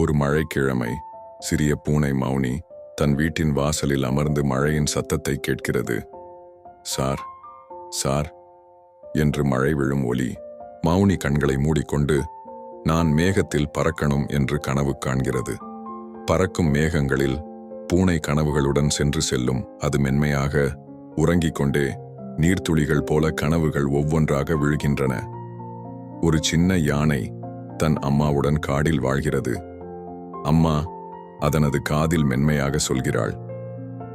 ஒரு மழைக்கிழமை சிறிய பூனை மௌனி தன் வீட்டின் வாசலில் அமர்ந்து மழையின் சத்தத்தை கேட்கிறது. சார் சார் என்று மழை விழும் ஒலி மௌனி கண்களை மூடிக்கொண்டு நான் மேகத்தில் பறக்கணும் என்று கனவு காண்கிறது. பறக்கும் மேகங்களில் பூனை கனவுகளுடன் சென்று செல்லும் அது மென்மையாக உறங்கிக் கொண்டே நீர்த்துளிகள் போல கனவுகள் ஒவ்வொன்றாக விழுகின்றன. ஒரு சின்ன யானை தன் அம்மாவுடன் காடில் வாழ்கிறது. அம்மா அதனது காதில் மென்மையாக சொல்கிறாள்.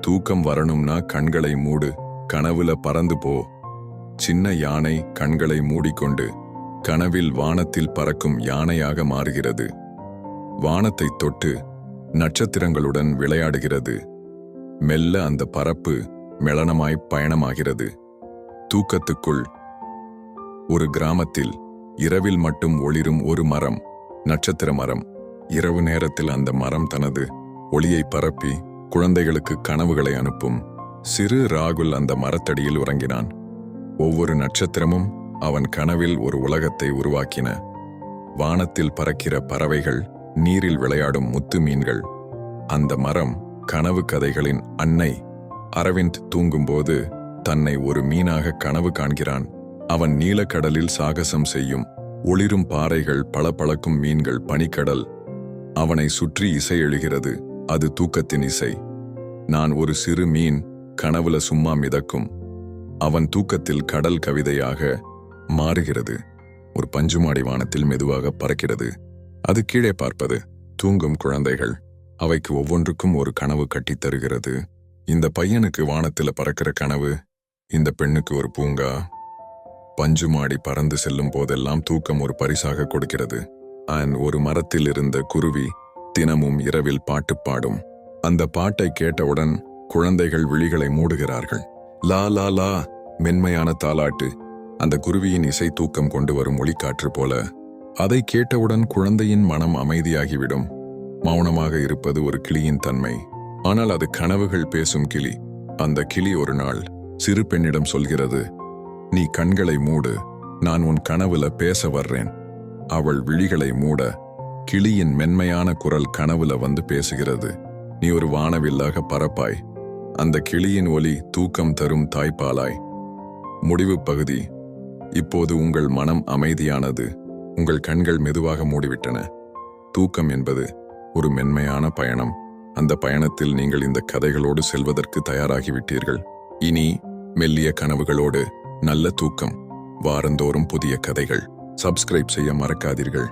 தூக்கம் வரணும்னா கண்களை மூடு கனவுல பறந்து போ. சின்ன யானை கண்களை மூடிக்கொண்டு கனவில் வானத்தில் பறக்கும் யானையாக மாறுகிறது. வானத்தை தொட்டு நட்சத்திரங்களுடன் விளையாடுகிறது. மெல்ல அந்த பரப்பு மெளனமாய் பயணமாகிறது. தூக்கத்துக்குள் ஒரு கிராமத்தில் இரவில் மட்டும் ஒளிரும் ஒரு மரம் நட்சத்திர மரம். இரவு நேரத்தில் அந்த மரம் தனது ஒளியை பரப்பி குழந்தைகளுக்கு கனவுகளை அனுப்பும். சிறு ராகுல் அந்த மரத்தடியில் உறங்கினான். ஒவ்வொரு நட்சத்திரமும் அவன் கனவில் ஒரு உலகத்தை உருவாக்கின. வானத்தில் பறக்கிற பறவைகள் நீரில் விளையாடும் முத்து மீன்கள். அந்த மரம் கனவு கதைகளின் அன்னை. அரவிந்த் தூங்கும்போது தன்னை ஒரு மீனாக கனவு காண்கிறான். அவன் நீலக்கடலில் சாகசம் செய்யும் ஒளிரும் பாறைகள் பளபளக்கும் மீன்கள் பனிக்கடல் அவனை சுற்றி இசை எழுகிறது. அது தூக்கத்தின் இசை. நான் ஒரு சிறு மீன் கனவுல சும்மா மிதக்கும். அவன் தூக்கத்தில் கடல் கவிதையாக மாறுகிறது. ஒரு பஞ்சுமாடி வானத்தில் மெதுவாக பறக்கிறது. அது கீழே பார்ப்பது தூங்கும் குழந்தைகள். அவைக்கு ஒவ்வொன்றுக்கும் ஒரு கனவு கட்டித் தருகிறது. இந்த பையனுக்கு வானத்தில் பறக்கிற கனவு இந்த பெண்ணுக்கு ஒரு பூங்கா. பஞ்சுமாடி பறந்து செல்லும் போதெல்லாம் தூக்கம் ஒரு பரிசாக கொடுக்கிறது. அன் ஒரு மரத்தில் இருந்த குருவி தினமும் இரவில் பாட்டு பாடும். அந்த பாட்டை கேட்டவுடன் குழந்தைகள் விழிகளை மூடுகிறார்கள். லா லா லா மென்மையான தாலாட்டு. அந்த குருவியின் இசை தூக்கம் கொண்டு வரும் ஒளிக்காற்று போல. அதை கேட்டவுடன் குழந்தையின் மனம் அமைதியாகிவிடும். மௌனமாக இருப்பது ஒரு கிளியின் தன்மை. ஆனால் அது கனவுகள் பேசும் கிளி. அந்த கிளி ஒரு நாள் சிறு பெண்ணிடம் சொல்கிறது நீ கண்களை மூடு. நான் உன் கனவுல பேச வர்றேன். அவள் விழிகளை மூட கிளியின் மென்மையான குரல் கனவுல வந்து பேசுகிறது. நீ ஒரு வானவில்லாக பறப்பாய் அந்த கிளியின் ஒலி தூக்கம் தரும் தாய்ப்பாலாய். முடிவு பகுதி. இப்போது உங்கள் மனம் அமைதியானது. உங்கள் கண்கள் மெதுவாக மூடிவிட்டன. தூக்கம் என்பது ஒரு மென்மையான பயணம். அந்த பயணத்தில் நீங்கள் இந்த கதைகளோடு செல்வதற்கு தயாராகிவிட்டீர்கள். இனி மெல்லிய கனவுகளோடு நல்ல தூக்கம். வாரந்தோறும் புதிய கதைகள். சப்ஸ்கிரைப் செய்ய மறக்காதீர்கள்.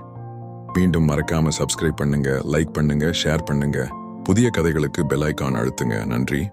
மீண்டும் மறக்காம சப்ஸ்கிரைப் பண்ணுங்க லைக் பண்ணுங்க ஷேர் பண்ணுங்க. புதிய கதைகளுக்கு பெல் ஐக்கான் அழுத்துங்க. நன்றி.